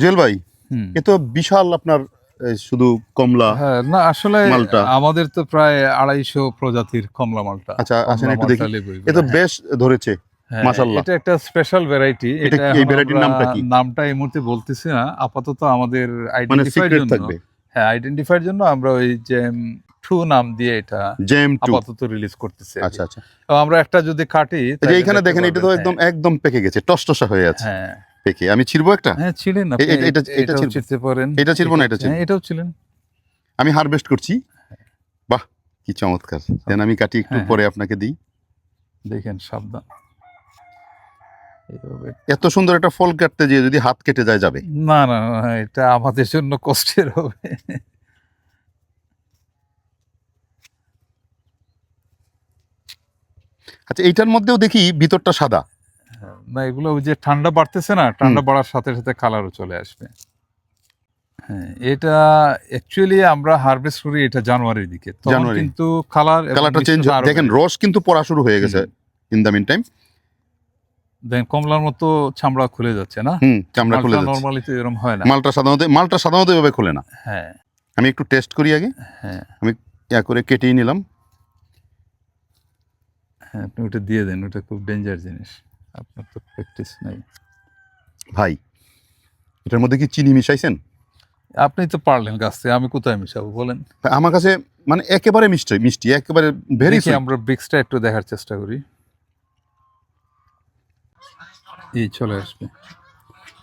জুয়েল ভাই? এ তো বিশাল আপনার শুধু কমলা হ্যাঁ না আসলে মালটা। আমাদের তো প্রায় আড়াইশো প্রজাতির কমলা মালটা। আচ্ছা আসেন একটু দেখি। এ তো বেশ ধরেছে হ্যাঁ, মাশাআল্লাহ। এটা একটা স্পেশাল ভ্যারাইটি এটা এই এখন variety র আমরা নামটা কি? নামটা এই মুহূর্তে বলতেছি না। আপাতত আমাদের মানে আইডেন্টিফাইর সিক্রেট জন্য থাকবে। হ্যাঁ আইডেন্টিফাইর জন্য আমরা ওই যে টু নাম দিয়ে এটা জেম টু আপাতত রিলিজ করতেছি। আচ্ছা আচ্ছা। আমরা একটা যদি কাটি এই যে তাহলে এখানে দেখেন এটা তো একদম একদম পেকে গেছে টসটসা হয়ে আছে। হ্যাঁ। পেকে। আমি ছিড়বো একটা? হ্যাঁ এ- এটা- এটা- এটা এটাও ছিলবো। ছিঁড়তে পারেন। এটা না, এটা। হ্যাঁ, এটাও ছিলেন। আমি হারভেস্ট করছি। বাহ কি চমৎকার। দেন আমি কাটি একটু হ্যাঁ, পরে আপনাকে দিই। দেখেন সাবধান। এত সুন্দর একটা ফল কাটতে গিয়ে যদি হাত কেটে যায় যাবে। না না না, এটা আমাদের জন্য কষ্টের হবে। আচ্ছা এইটার মধ্যেও দেখি ভিতরটা সাদা। না এগুলো ওই যে ঠান্ডা বাড়তেছে না ঠান্ডা বাড়ার সাথে সাথে কালারও চলে আসবে। হ্যাঁ এটা অ্যাকচুয়ালি আমরা হারভেস্ট করি এটা জানুয়ারির দিকে। তখন। কিন্তু কালার কালারটা চেঞ্জ দেখেন রস কিন্তু পড়া শুরু হয়ে গেছে ইন দ্য মিন টাইম দেখেন কমলার মতো চামড়া খুলে যাচ্ছে না? হুম চামড়া খুলে যাচ্ছে। নর্মালি তো এরকম হয় না। মালটা সাধারণত মালটা সাধারণত এভাবে খোলে না। হ্যাঁ। আমি একটু টেস্ট করি আগে। হ্যাঁ। আমি ইয়া করে কেটেই নিলাম। হ্যাঁ আপনি ওটা দিয়ে দেন ওটা খুব ডেঞ্জার জিনিস। আপনার তো প্র্যাকটিস নাই। ভাই এটার মধ্যে কি চিনি মিশাইছেন? আপনি তো পারলেন গাছ থেকে আমি কোথায় মিশাবো বলেন? আমার কাছে মানে একেবারে মিষ্টি মিষ্টি একেবারে ভেরি আমরা একটু দেখার চেষ্টা করি। এই চলে আসবে।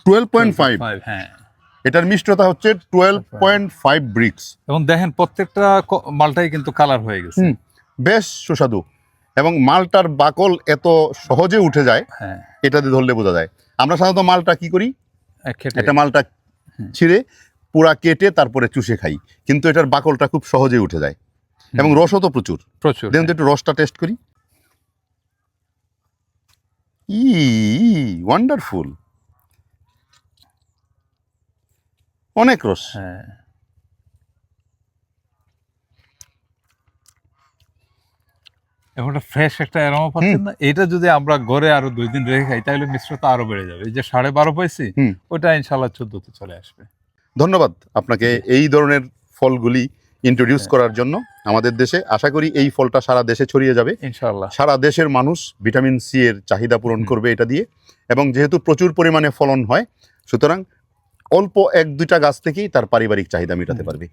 টুয়েলভ পয়েন্ট ফাইভ হ্যাঁ। এটার মিষ্টতা হচ্ছে টুয়েলভ পয়েন্ট ফাইভ ব্রিক্স এবং দেখেন প্রত্যেকটা মালটাই কিন্তু কালার হয়ে গেছে। বেশ সুস্বাদু। এবং মালটার বাকল এত সহজে উঠে যায় হ্যাঁ। এটা দিয়ে ধরলে বোঝা যায়। আমরা সাধারণত মালটা কি করি? এক একটা মালটা ছিঁড়ে পুরা কেটে তারপরে চুষে খাই। কিন্তু এটার বাকলটা খুব সহজে উঠে যায়। এবং রসও তো প্রচুর। প্রচুর দেখুন একটু রসটা টেস্ট করি। ই ওয়ান্ডারফুল অনেক রস। হ্যাঁ। এখন ফ্রেশ একটা অ্যারোমা পাচ্ছেন না? এটা যদি আমরা ঘরে আরও দুই দিন রেখে খাই তাহলে মিশ্রতা আরও বেড়ে যাবে। এই যে সাড়ে বারো পাইছি ওটা ইনশাল্লাহ চোদ্দতে চলে আসবে। ধন্যবাদ আপনাকে এই ধরনের ফলগুলি ইন্ট্রোডিউস করার জন্য আমাদের দেশে। আশা করি এই ফলটা সারা দেশে ছড়িয়ে যাবে। ইনশাল্লাহ সারা দেশের মানুষ ভিটামিন সি এর চাহিদা পূরণ করবে এটা দিয়ে। এবং যেহেতু প্রচুর পরিমাণে ফলন হয় সুতরাং অল্প এক দুইটা গাছ থেকেই তার পারিবারিক চাহিদা মেটাতে পারবে।